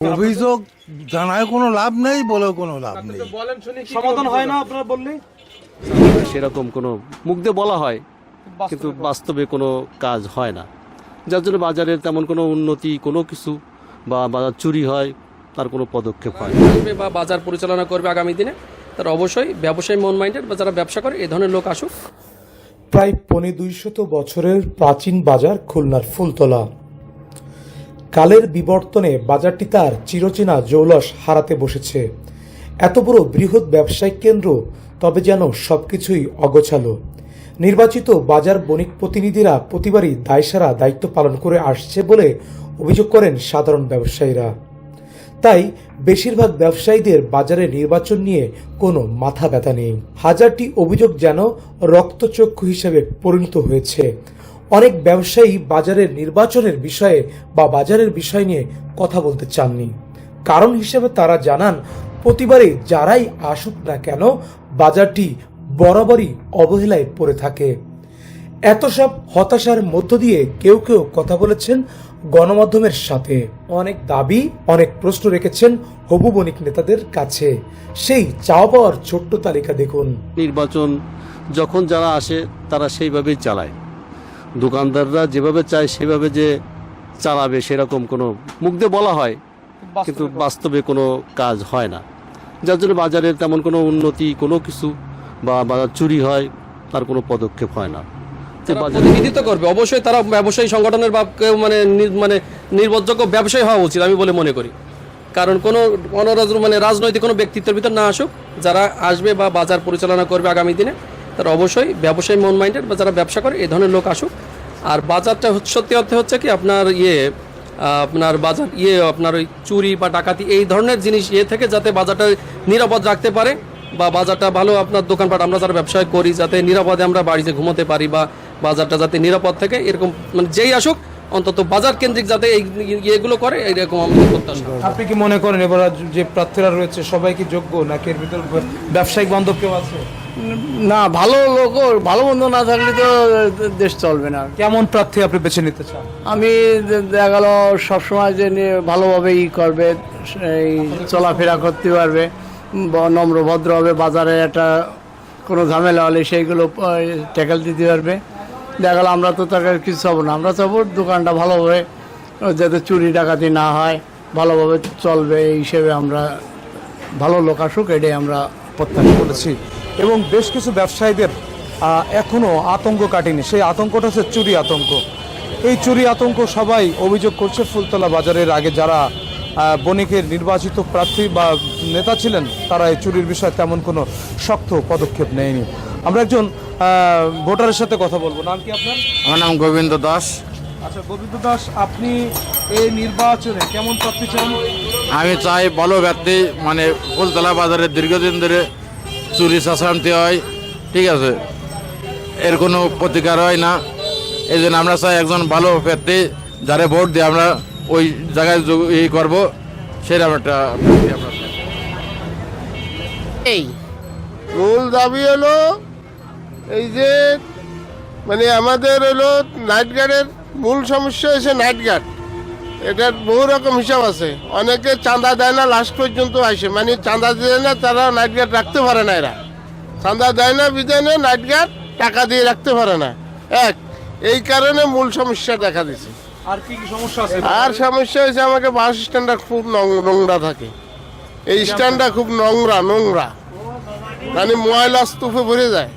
অভিযোগ জানায় কোনো লাভ নেই বলেও কোনো লাভ নেই। সমাধান হয় না আপনারা বললে সেরকম কোনো মুখ দিয়ে বলা হয় কিন্তু বাস্তবে কোনো কাজ হয় না। যার জন্য বাজারের তেমন কোনো উন্নতি কোনো কিছু বা বাজার চুরি হয় তার কোনো পদক্ষেপ হয় বা বাজার পরিচালনা করবে আগামী দিনে তার অবশ্যই ব্যবসায়ী মন মাইন্ডেড বা যারা ব্যবসা করে এই ধরনের লোক আসুক। প্রায় পনে দুইশত বছরের প্রাচীন বাজার খুলনার ফুলতলা। কালের বিবর্তনে বাজারটি তার চিরচেনা জৌলস হারাতে বসেছে। এত বড় বৃহৎ ব্যবসায়িক কেন্দ্র, তবে যেন সবকিছুই অগোছালো। নির্বাচিত বাজার বণিক প্রতিনিধিরা প্রতিবারই দায়সারা দায়িত্ব পালন করে আসছে বলে অভিযোগ করেন সাধারণ ব্যবসায়ীরা। তাই, বেশিরভাগ ব্যবসায়ীদের বাজারে নির্বাচন নিয়ে কোনো মাথা ব্যথা নেই। হাজারটি অভিযোগ যেন রক্তচক্ষু হিসেবে পরিণত হয়েছে। অনেক ব্যবসায়ী বাজারের নির্বাচনের বিষয়ে বা বাজারের বিষয় নিয়ে কথা বলতে চাননি। কারণ হিসেবে তারা জানান, প্রতিবারে যারাই আসুক না কেন, বাজারটি বরাবরই অবহেলায় পড়ে থাকে। এত সব হতাশার মধ্য দিয়ে কেউ কেউ কথা বলেছেন গণমাধ্যমের সাথে। অনেক দাবি, অনেক প্রশ্ন রেখেছেন হবু বণিক নেতাদের কাছে। সেই চাওয়া পাওয়ার ছোট্ট তালিকা দেখুন। নির্বাচন যখন যারা আসে, তারা সেইভাবেই চালায়। দোকানদাররা যেভাবে চায় সেভাবে যে চালাবে সেরকম কোনো মুখ দিয়ে বলা হয় কিন্তু বাস্তবে কোনো কাজ হয় না। যার জন্য বাজারের তেমন কোনো উন্নতি কোনো কিছু বা বাজার চুরি হয় তার কোনো পদক্ষেপ হয় না। প্রতিনিধিত্ব করবে। অবশ্যই তারা ব্যবসায়ী সংগঠনের বা কেউ মানে মানে নির্ভরযোগ্য ব্যবসায়ী হওয়া উচিত আমি বলে মনে করি। কারণ কোনো অনরাজ মানে রাজনৈতিক কোনো ব্যক্তিত্বের ভিতর না আসুক যারা আসবে বা বাজার পরিচালনা করবে আগামী দিনে তারা অবশ্যই ব্যবসায়ী মন মাইন্ডেড বা যারা ব্যবসা করে, এই ধরনের লোক আসুক। আর বাজারটা সত্যি অর্থে হচ্ছে কি, আপনার ইয়ে আপনার বাজার ইয়ে আপনার ওই চুরি বা ডাকাতি, এই ধরনের জিনিস ইয়ে থেকে যাতে বাজারটা নিরাপদ রাখতে পারে বা বাজারটা ভালো আপনার দোকানপাট, আমরা যারা ব্যবসা করি, যাতে নিরাপদে আমরা বাড়িতে ঘুমোতে পারি বা বাজারটা যাতে নিরাপদ থাকে, এরকম মানে যেই আসুক, অন্তত বাজার কেন্দ্রিক যাতে এই ইয়েগুলো করে এরকম আমাদের প্রত্যাশা আপনি কি মনে করেন, এবার যে প্রার্থীরা রয়েছে, সবাই কি যোগ্য? নাকি এর ভিতর ব্যবসায়িক বান্ধব কেউ আছে? না ভালো লোক ভালো মন্দ না থাকলে তো দেশ চলবে না। কেমন প্রার্থী আপনি বেছে নিতে চান? আমি দেখা গেল সবসময় যে নিয়ে ভালোভাবে ই করবে এই চলাফেরা করতে পারবে নম্র ভদ্র হবে বাজারে একটা কোনো ঝামেলা হলে সেইগুলো ট্যাকেল দিতে পারবে। দেখা গেল আমরা তো তাকে কিছু চাবো না আমরা চাবো দোকানটা ভালোভাবে যাতে চুরি ডাকাতি না হয় ভালোভাবে চলবে এই হিসেবে আমরা ভালো লোক আসুক এটাই আমরা প্রত্যাশা করেছি। এবং বেশ কিছু ব্যবসায়ীদের এখনও আতঙ্ক কাটেনি। সেই আতঙ্কটা হচ্ছে চুরি আতঙ্ক। এই চুরি আতঙ্ক সবাই অভিযোগ করছে ফুলতলা বাজারের আগে যারা বণিকের নির্বাচিত প্রার্থী বা নেতা ছিলেন তারা এই চুরির বিষয়ে তেমন কোনো শক্ত পদক্ষেপ নেয়নি। আমরা একজন ভোটারের সাথে কথা বলব। নাম কি আপনার? আমার নাম গোবিন্দ দাস। আচ্ছা গোবিন্দ দাস আপনি এই নির্বাচনে কেমন প্রার্থী চান আমি চাই ভালো ব্যক্তি মানে ফুলতলা বাজারে দীর্ঘদিন ধরে চুরি চাষান্তি হয় ঠিক আছে? এর কোনো প্রতিকার হয় না। এই জন্য আমরা চাই একজন ভালো ব্যক্তি যারে ভোট দিয়ে আমরা ওই জায়গায় যোগ- ই করব সেরকম একটা ব্যক্তি আমরা চাই। এই। মূল দাবি হলো এই যে মানে আমাদের হলো নাইট গার্ডের মূল সমস্যা হয়েছে নাইট গার্ড এটার বহু রকম হিসাব আছে। অনেকে চাঁদা দেয় না লাস্ট পর্যন্ত আসে। মানে চাঁদা দেয় না তারা নাইট গার্ড রাখতে পারে না এরা। চাঁদা দেয় না বিধানে নাইট গার্ড টাকা দিয়ে রাখতে পারে না। এক এই কারণে মূল সমস্যা দেখা দিছে। আর কি সমস্যা আছে? আর সমস্যা হয়েছে আমাকে বাস স্ট্যান্ডটা খুব নোং- নোংরা থাকে। এই স্ট্যান্ডটা খুব নোংরা নোংরা। মানে ময়লা স্তূপে ভরে যায়।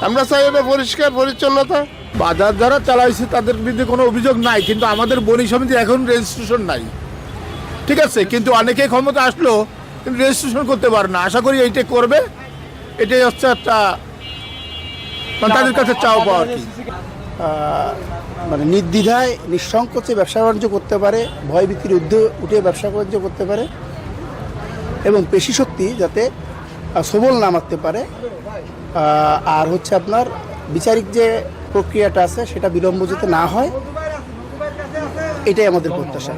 আমরা চাই এটা পরিষ্কার পরিচ্ছন্নতা। বাজার যারা চালাইছে, তাদের বিরুদ্ধে কোনো অভিযোগ নাই, কিন্তু আমাদের বণিক সমিতি এখন রেজিস্ট্রেশন নাই। ঠিক আছে? কিন্তু অনেকে ক্ষমতা আসলো, কিন্তু রেজিস্ট্রেশন করতে পারে না। আশা করি এইটা করবে। এটাই হচ্ছে একটা মানে তাদের কাছে চাও পাওয়া কি। মানে নির্দ্বিধায় নিঃসংকোচে ব্যবসা বাণিজ্য করতে পারে, ভয় ভীতির ঊর্ধ্বে উঠে ব্যবসা বাণিজ্য করতে পারে, এবং পেশি শক্তি যাতে সবল না মারতে পারে। আর হচ্ছে আপনার বিচারিক যে প্রক্রিয়াটা আছে সেটা বিলম্ব যাতে না হয় এটাই আমাদের প্রত্যাশা।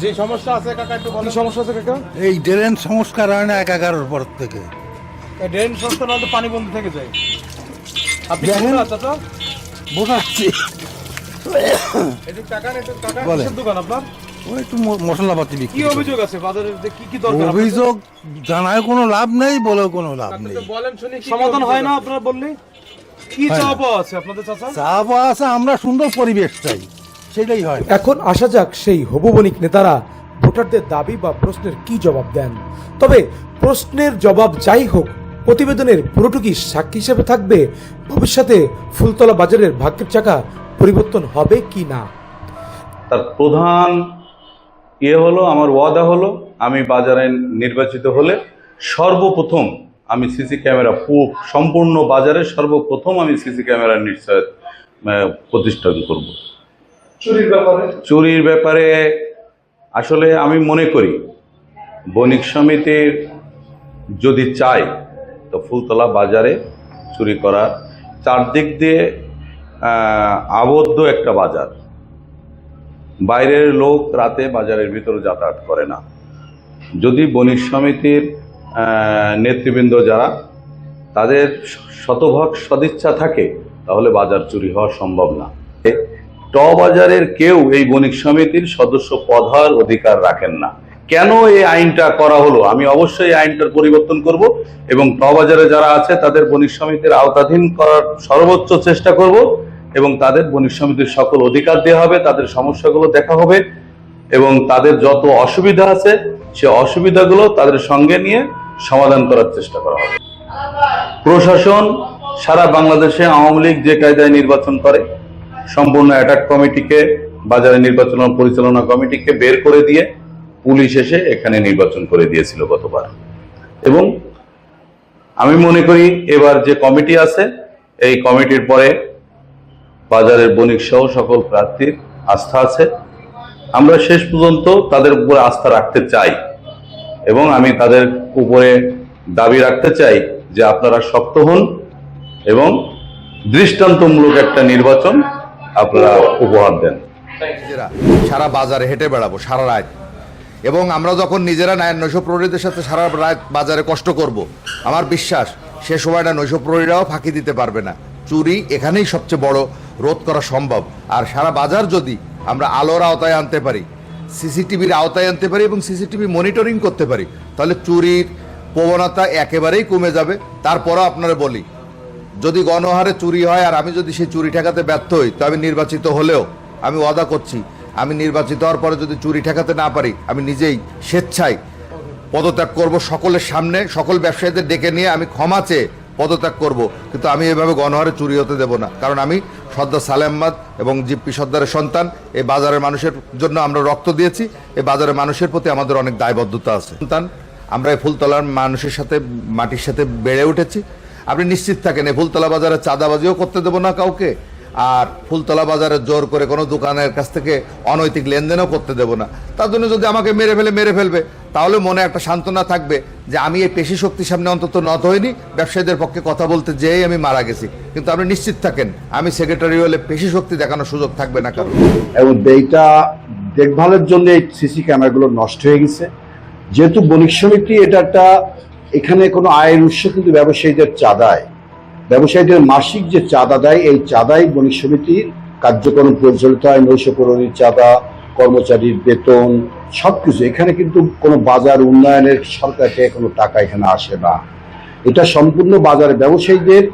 যে সমস্যা আছে কাকা একটু বলেন। সমস্যা আছে কাকা? এই ড্রেন সংস্কার হয় না একাগারের পর থেকে। ড্রেন সংস্থা নাহলে তো পানি বন্ধ থেকে যায়। আপনি দেখেন। চাচা বোঝাচ্ছি। এই যে কাকা একটু কাকা বলেন। কিসের দোকান আপনার? ও একটু ম- মশলাপাতি কি অভিযোগ আছে বাজারের কি কি দরকার অভিযোগ জানায় কোনো লাভ নেই বলেও কোনো লাভ নেই। সমাধান হয় না আপনারা বললে? কি চাপ আছে আপনাদের চাচা? আছে আমরা সুন্দর পরিবেশ চাই। সেটাই হয়। এখন আসা যাক সেই হবু বণিক নেতারা ভোটারদের দাবি বা প্রশ্নের কি জবাব দেন। তবে প্রশ্নের জবাব যাই হোক প্রতিবেদনের পুরোটুকি সাক্ষী হিসেবে থাকবে ভবিষ্যতে ফুলতলা বাজারের ভাগ্যের চাকা পরিবর্তন হবে কি না? তার প্রধান ইয়ে হলো আমার ওয়াদা হলো আমি বাজারে নির্বাচিত হলে সর্বপ্রথম আমি সিসি ক্যামেরা সম্পূর্ণ বাজারে সর্বপ্রথম আমি সিসি ক্যামেরা নিশ্চয় প্রতিষ্ঠান করব। চুরির ব্যাপারে? চুরির ব্যাপারে আসলে আমি মনে করি বণিক সমিতির যদি চায় তো ফুলতলা বাজারে চুরি করার চারদিক দিয়ে আবদ্ধ একটা বাজার। বাইরের লোক রাতে বাজারের ভিতরে যাতায়াত করে না। যদি বণিক সমিতির নেতৃবৃন্দ যারা, তাদের শতভাগ সদিচ্ছা থাকে, তাহলে বাজার চুরি হওয়া সম্ভব না। ট বাজারের কেউ এই বণিক সমিতির সদস্য পদ অধিকার রাখেন না। কেন এই আইনটা করা হলো? আমি অবশ্যই এই আইনটার পরিবর্তন করব এবং বাজারে যারা আছে, তাদের বণিক সমিতির আওতাধীন করার সর্বোচ্চ চেষ্টা করব এবং তাদের বণিক সমিতির সকল অধিকার দেওয়া হবে, তাদের সমস্যাগুলো দেখা হবে এবং তাদের যত অসুবিধা আছে, সে অসুবিধাগুলো তাদের সঙ্গে নিয়ে সমাধান করার চেষ্টা করা হবে। প্রশাসন সারা বাংলাদেশে আওয়ামী লীগ যে কায়দায় নির্বাচন করে, সম্পূর্ণ অ্যাটাক কমিটিকে, বাজারে নির্বাচন পরিচালনা কমিটিকে বের করে দিয়ে পুলিশ এসে এখানে নির্বাচন করে দিয়েছিল গতবার। এবং আমি মনে করি এবার যে কমিটি আছে, এই কমিটির পরে বাজারের বণিক সহ সকল প্রার্থীর আস্থা আছে। আমরা শেষ পর্যন্ত তাদের উপরে আস্থা রাখতে চাই। এবং আমি তাদের উপরে দাবি রাখতে চাই যে আপনারা শক্ত হন এবং দৃষ্টান্তমূলক একটা নির্বাচন আপনারা উপহার দেন। সারা বাজারে হেঁটে বেড়াবো, সারা রাত। এবং আমরা যখন নিজেরা নয় নৈশ প্রহরীদের সাথে সারা রাত বাজারে কষ্ট করব। আমার বিশ্বাস সে সময়টা নৈশ প্রহরীরাও ফাঁকি দিতে পারবে না। চুরি এখানেই সবচেয়ে বড় রোধ করা সম্ভব। আর সারা বাজার যদি আমরা আলোর আওতায় আনতে পারি সিসিটিভির আওতায় আনতে পারি এবং সিসিটিভি মনিটরিং করতে পারি। তাহলে চুরির প্রবণতা একেবারেই কমে যাবে। তারপরও আপনারা বলি, যদি গণহারে চুরি হয় আর আমি যদি সেই চুরি ঠেকাতে ব্যর্থ হই, তো আমি নির্বাচিত হলেও আমি ওয়াদা করছি, আমি নির্বাচিত হওয়ার পরে যদি চুরি ঠেকাতে না পারি, আমি নিজেই স্বেচ্ছায় পদত্যাগ করব সকলের সামনে, সকল ব্যবসায়ীদের ডেকে নিয়ে আমি ক্ষমা চেয়ে পদত্যাগ করব। কিন্তু আমি এভাবে গণহারে চুরি হতে দেব না। কারণ আমি সর্দার সালেমাদ এবং জিপ্পি সর্দারের সন্তান, এই বাজারের মানুষের জন্য আমরা রক্ত দিয়েছি। এই বাজারের মানুষের প্রতি আমাদের অনেক দায়বদ্ধতা আছে। সন্তান, আমরা এই ফুলতলার মানুষের সাথে, মাটির সাথে বেড়ে উঠেছি। আপনি নিশ্চিত থাকেন, এই ফুলতলা বাজারে চাঁদাবাজিও করতে দেবো না কাউকে। আর ফুলতলা বাজারে জোর করে কোনো দোকানের কাছ থেকে অনৈতিক লেনদেনও করতে দেবো না। তার জন্য যদি আমাকে মেরে ফেলে, মেরে ফেলবে তাহলে মনে একটা সান্ত্বনা থাকবে যে আমি এই পেশি শক্তির সামনে অন্তত নত হইনি, ব্যবসায়ীদের পক্ষে কথা বলতে যেয়েই আমি মারা গেছি। কিন্তু আপনি নিশ্চিত থাকেন, আমি সেক্রেটারি হলে পেশি শক্তি দেখানোর সুযোগ থাকবে না কারণ এবং এইটা দেখভালের জন্য এই সিসি ক্যামেরাগুলো নষ্ট হয়ে গেছে। যেহেতু বণিক সমিতি এটা একটা, এখানে কোনো আয়ের উৎস কিন্তু ব্যবসায়ীদের চাঁদায়। ব্যবসায়ীদের মাসিক যে চাঁদা দেয়, এই চাঁদাই বণিক সমিতির কার্যক্রম পরিচালিত হয়। নৈশ চাঁদা কর্মচারীর বেতন, সবকিছু। এখানে কিন্তু কোনো বাজার উন্নয়নের সরকার থেকে কোনো টাকা এখানে আসে না। এটা সম্পূর্ণ বাজারে ব্যবসায়ীদের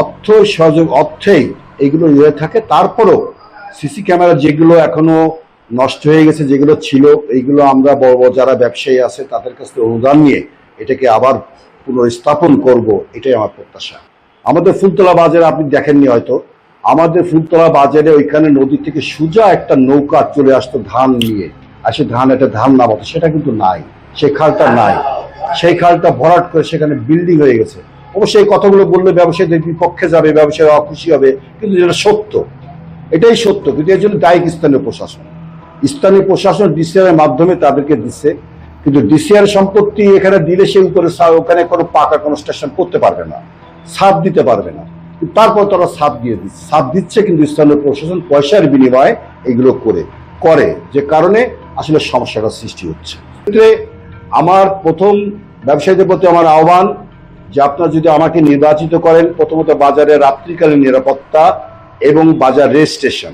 অর্থ সহযোগ, অর্থেই এগুলো ইয়ে থাকে। তারপরও সিসি ক্যামেরা যেগুলো এখনও নষ্ট হয়ে গেছে, যেগুলো ছিল, এইগুলো আমরা বড় বড় যারা ব্যবসায়ী আছে, তাদের কাছ থেকে অনুদান নিয়ে এটাকে আবার পুনঃস্থাপন করব, এটাই আমার প্রত্যাশা। আমাদের ফুলতলা বাজারে আপনি দেখেননি হয়তো। আমাদের ফুলতলা বাজারে ওইখানে নদী থেকে সোজা একটা নৌকা চলে আসতো ধান নিয়ে। আর সে ধান একটা ধান নামাতো সেটা কিন্তু নাই। সেই খালটা নাই। সেই খালটা ভরাট করে সেখানে বিল্ডিং হয়ে গেছে। অবশ্যই এই কথাগুলো বললে ব্যবসায়ীদের বিপক্ষে যাবে ব্যবসায়ী অখুশি হবে, কিন্তু যেটা সত্য, এটাই সত্য, কিন্তু এর জন্য দায়িক স্থানীয় প্রশাসন। স্থানীয় প্রশাসন ডিসিআর মাধ্যমে তাদেরকে দিচ্ছে, কিন্তু ডিসিআর সম্পত্তি এখানে দিলে সে উপরে ওখানে কোনো পাকা কোনো স্টেশন করতে পারবে না সাপ দিতে পারবে না। তারপর তারা সাপ দিয়ে দিচ্ছে। সাপ দিচ্ছে কিন্তু স্থানীয় প্রশাসন পয়সার বিনিময়ে এগুলো করে করে, যে কারণে আসলে সমস্যাটা সৃষ্টি হচ্ছে। ক্ষেত্রে আমার প্রথম ব্যবসায়ীদের প্রতি আমার আহ্বান যে আপনারা যদি আমাকে নির্বাচিত করেন, প্রথমত বাজারে রাত্রিকালীন নিরাপত্তা এবং বাজার রেজিস্ট্রেশন।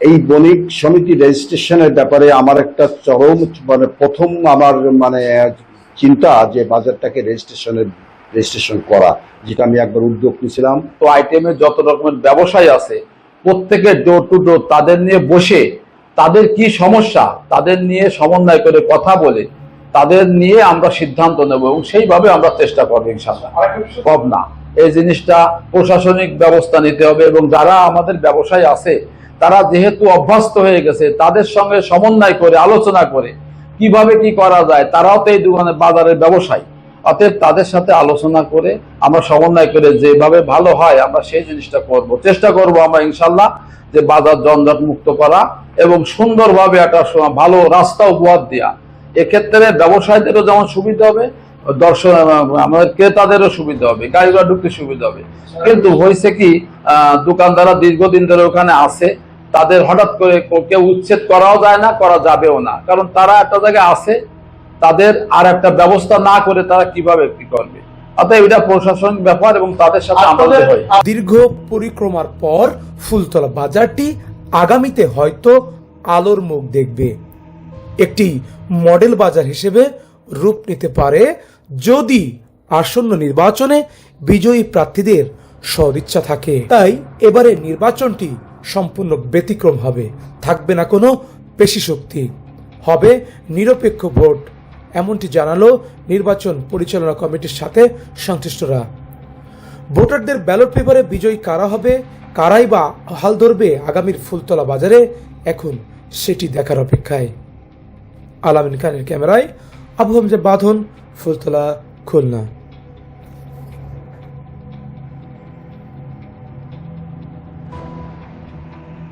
এই বণিক সমিতি রেজিস্ট্রেশনের ব্যাপারে আমার একটা চরম মানে প্রথম আমার মানে চিন্তা যে বাজারটাকে রেজিস্ট্রেশনের রেজিস্ট্রেশন করা, যেটা আমি একবার উদ্যোগ নিয়েছিলাম। তো আইটেমে যত রকমের ব্যবসায়ী আছে প্রত্যেকে ডোর টু ডোর তাদের নিয়ে বসে, তাদের কি সমস্যা, তাদের নিয়ে সমন্বয় করে কথা বলে, তাদের নিয়ে আমরা সিদ্ধান্ত নেব এবং সেইভাবে আমরা চেষ্টা করব কম না। এই জিনিসটা প্রশাসনিক ব্যবস্থা নিতে হবে এবং যারা আমাদের ব্যবসায় আছে, তারা যেহেতু অভ্যস্ত হয়ে গেছে, তাদের সঙ্গে সমন্বয় করে, আলোচনা করে, কীভাবে কি করা যায়, তারাও তো এই দোকানে বাজারের ব্যবসায়ী। অতএব তাদের সাথে আলোচনা করে আমরা সমন্বয় করে যেভাবে ভালো হয় আমরা সেই জিনিসটা করব। চেষ্টা করব আমরা ইনশাল্লাহ যে বাজার জঞ্জট মুক্ত করা এবং সুন্দরভাবে একটা ভালো রাস্তা উপহার দেওয়া এক্ষেত্রে ব্যবসায়ীদেরও যেমন সুবিধা হবে দর্শক আমাদের ক্রেতাদেরও সুবিধা হবে গাড়ি ঢুকতে সুবিধা হবে। কিন্তু হয়েছে কি দোকানদাররা দীর্ঘদিন ধরে ওখানে আছে, তাদের হঠাৎ করে কেউ উচ্ছেদ করাও যায় না, করা যাবেও না। কারণ তারা একটা জায়গায় আছে তাদের আর একটা ব্যবস্থা না করে তারা কীভাবে কি করবে? অতএব এটা প্রশাসনিক ব্যাপার এবং তাদের সাথে আমাদের হয়। দীর্ঘ পরিক্রমার পর ফুলতলা বাজারটি আগামীতে হয়তো আলোর মুখ দেখবে। একটি মডেল বাজার হিসেবে রূপ নিতে পারে যদি আসন্ন নির্বাচনে বিজয়ী প্রার্থীদের সদিচ্ছা থাকে। তাই এবারে নির্বাচনটি সম্পূর্ণ ব্যতিক্রম হবে। থাকবে না কোনো পেশি শক্তি হবে নিরপেক্ষ ভোট। এমনটি জানালো নির্বাচন পরিচালনা কমিটির সাথে সংশ্লিষ্টরা। ভোটারদের ব্যালট পেপারে বিজয়ী কারা হবে, কারাই বা হাল ধরবে আগামীর ফুলতলা বাজারে, এখন সেটি দেখার অপেক্ষায়। আলামিন খানের ক্যামেরায় আবু হামজা বাঁধন, ফুলতলা, খুলনা।